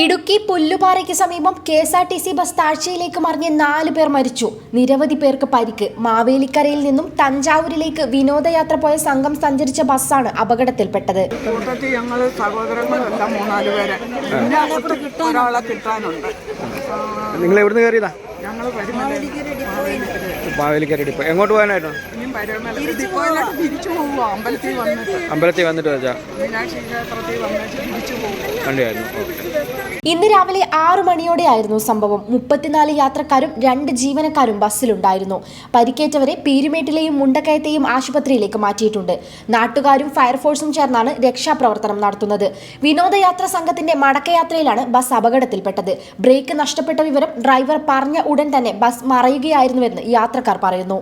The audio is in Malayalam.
ഇടുക്കി പുല്ലുപാറയ്ക്ക് സമീപം K S R T C bus താഴ്ചയിലേക്ക് മറിഞ്ഞ് നാല് പേർ മരിച്ചു. നിരവധി പേർക്ക് പരിക്ക്. മാവേലിക്കരയിൽ നിന്നും തഞ്ചാവൂരിലേക്ക് വിനോദയാത്ര പോയ സംഘം സഞ്ചരിച്ച ബസ്സാണ് അപകടത്തിൽപ്പെട്ടത്. കൂട്ടത്തിൽ ഞങ്ങൾ സഹോദരങ്ങളെല്ലാം മൂന്നാൽ പേരെ. ഒരാളെ കിട്ടാനുണ്ട്. നിങ്ങൾ എവിടുന്ന് കയറിയതാ? മാവേലിക്കര ഡിപ്പോ എങ്ങോട്ട് പോകാനായിട്ടോ അമ്പലത്തിൽ വന്നിട്ട്. വെച്ചാ? ഇന്ന് രാവിലെ ആറു മണിയോടെയായിരുന്നു സംഭവം. മുപ്പത്തിനാല് യാത്രക്കാരും രണ്ട് ജീവനക്കാരും ബസ്സിലുണ്ടായിരുന്നു. പരിക്കേറ്റവരെ പീരുമേട്ടിലെയും മുണ്ടക്കയത്തെയും ആശുപത്രിയിലേക്ക് മാറ്റിയിട്ടുണ്ട്. നാട്ടുകാരും ഫയർഫോഴ്സും ചേർന്നാണ് രക്ഷാപ്രവർത്തനം നടത്തുന്നത്. വിനോദയാത്ര സംഘത്തിന്റെ മടക്കയാത്രയിലാണ് ബസ് അപകടത്തിൽപ്പെട്ടത്. ബ്രേക്ക് നഷ്ടപ്പെട്ട വിവരം ഡ്രൈവർ പറഞ്ഞ ഉടൻ തന്നെ ബസ് മറയുകയായിരുന്നുവെന്ന് യാത്രക്കാർ പറയുന്നു.